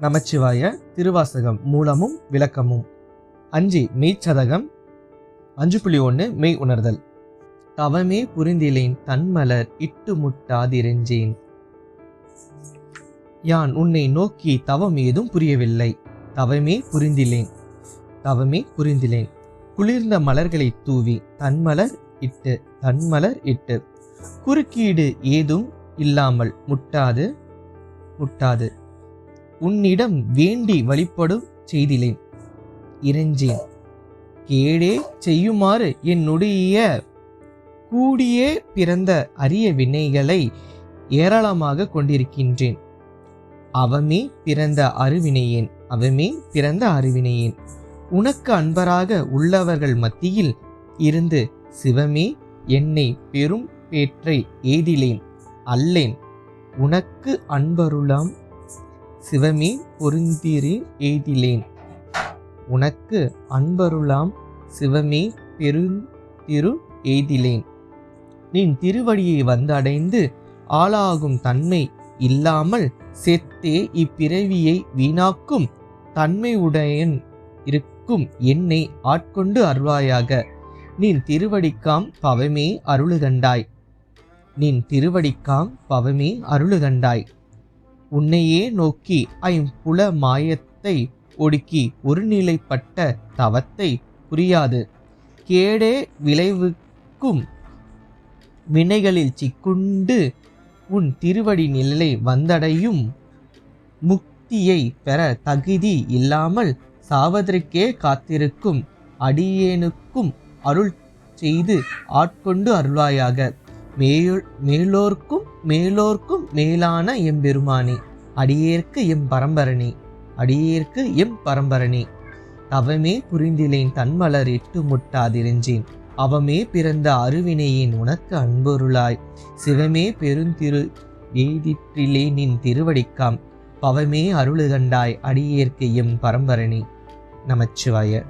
நமச்சிவாய திருவாசகம் மூலமும் விளக்கமும். அஞ்சு மெய்ச்சதகம். அஞ்சு புள்ளி ஒன்று மெய் உணர்தல். தவமே புரிந்திலேன் தன்மலர் இட்டு முட்டாதிரெஞ்சேன். யான் உன்னை நோக்கி தவம் ஏதும் புரியவில்லை. தவமே புரிந்திலேன். தவமே புரிந்திலேன். குளிர்ந்த மலர்களை தூவி தன்மலர் இட்டு தன்மலர் இட்டு. குறுக்கீடு ஏதும் இல்லாமல் முட்டாது முட்டாது. உன்னிடம் வேண்டி வழிபடும் செய்திலேன் இறைஞ்சேன் கேடே செய்யுமாறு என்னுடைய கூடியே பிறந்த அரிய வினைகளை ஏராளமாக கொண்டிருக்கின்றேன். அவமே பிறந்த அருவினையேன் அவமே பிறந்த அருவினையேன். உனக்கு அன்பராக உள்ளவர்கள் மத்தியில் இருந்து சிவமே என்னை பெரும் பேற்றை ஏதிலேன் அல்லேன். உனக்கு அன்பருளாம் சிவமே பொருந்தீரி எய்திலேன். உனக்கு அன்பருளாம் சிவமே பெருந்திரு எய்திலேன். நின் திருவடியை வந்தடைந்து ஆளாகும் தன்மை இல்லாமல் செத்தே இப்பிறவியை வீணாக்கும் தன்மையுடையன் இருக்கும் என்னை ஆட்கொண்டு அருள்வாயாக. நின் திருவடிக்காம் பவமே அருளுகண்டாய் நின் திருவடிக்காம் பவமே அருளுகண்டாய் உன்னையே நோக்கி ஐம்புல மாயத்தை ஒடுக்கி ஒருநிலைப்பட்ட தவத்தை புரியாது. கேடே விளைவுக்கும் வினைகளில் சிக்குண்டு உன் திருவடி நிலை வந்தடையும். முக்தியை பெற தகுதி இல்லாமல் சாவதற்கே காத்திருக்கும் அடியேனுக்கும் அருள் செய்து ஆட்கொண்டு அருள்வாயாக. மேலோர்க்கும் மேலோர்க்கும் மேலான எம்பெருமானே அடியேற்கு எம் பரம்பரணி அடியேற்கு எம் பரம்பரணி தவமே புரிந்திலேன் தன்மலர் இட்டு முட்டாதிருஞ்சேன். அவமே பிறந்த அருவினையின் உனக்கு அன்பொருளாய். சிவமே பெருந்திரு எய்திற்றிலே நின் திருவடிக்காம். பவமே அருளுகண்டாய் அடியேற்கு எம் பரம்பரணி நமச்சிவாய.